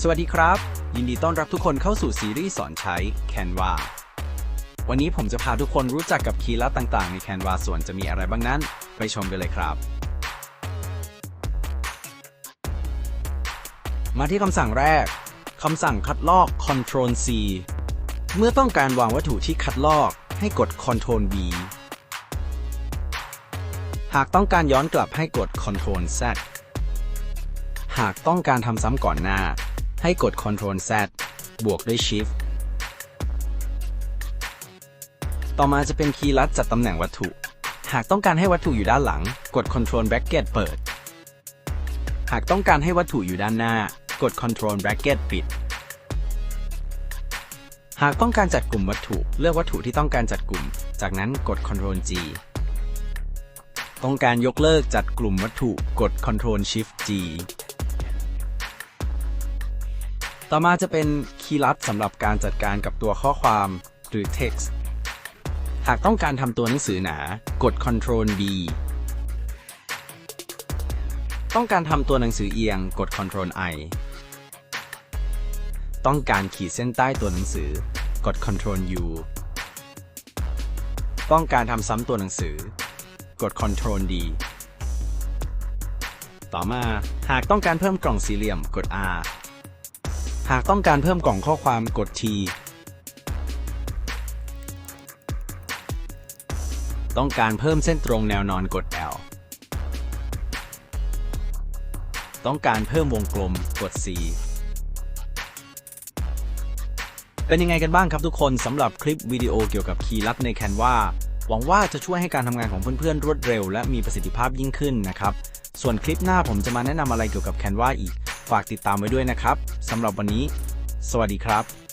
สวัสดีครับ ยินดีต้อนรับทุกคนเข้าสู่ซีรีส์สอนใช้ Canva วันนี้ผมจะพาทุกคนรู้จักกับคีย์ลัดต่างๆ ใน Canva ส่วนจะมีอะไรบ้างนั้น ไปชมกันเลยครับ มาที่คำสั่งแรกคำสั่งคัดลอก Ctrl C เมื่อต้องการวางวัตถุที่คัดลอกให้กด Ctrl V หากต้องการย้อนกลับให้กด Ctrl Z หากต้องการทำซ้ำก่อนหน้า ให้กด Ctrl Z บวกด้วย Shift ต่อมาจะเป็นคีย์ลัดจัดตำแหน่งวัตถุ หากต้องการให้วัตถุอยู่ด้านหลัง กด Ctrl Bracket เปิด หากต้องการให้วัตถุอยู่ด้านหน้า กด Ctrl Bracket ปิด หากต้องการจัดกลุ่มวัตถุ เลือกวัตถุที่ต้องการจัดกลุ่ม จากนั้นกด Ctrl G ต้องการยกเลิกจัดกลุ่มวัตถุ กด Ctrl Shift G ต่อมาจะเป็นคีย์ลัดสำหรับการจัดการกับตัวข้อความหรือ text หากต้องการทำตัวหนังสือหนา กด Ctrl V ต้องการทำตัวหนังสือเอียง กด Ctrl I ต้องการขีดเส้นใต้ตัวหนังสือ กด Ctrl U ต้องการทำซ้ำตัวหนังสือ กด Ctrl D ต่อมาหากต้องการเพิ่มกล่องสี่เหลี่ยม กด R หากต้องการเพิ่มกล่องข้อความกด T ต้องการเพิ่มเส้นตรงแนวนอนกด L ต้องการเพิ่มวงกลมกด C เป็นยังไงกันบ้างครับทุกคนสำหรับคลิปวิดีโอเกี่ยวกับคีย์ลัดใน Canva หวังว่าจะช่วยให้การทำงานของเพื่อนๆ รวดเร็ว และมีประสิทธิภาพยิ่งขึ้นนะครับ ส่วนคลิปหน้าผมจะมาแนะนำอะไรเกี่ยวกับ Canva อีก ฝากติดตามไว้ด้วยนะครับสำหรับวันนี้ สวัสดีครับ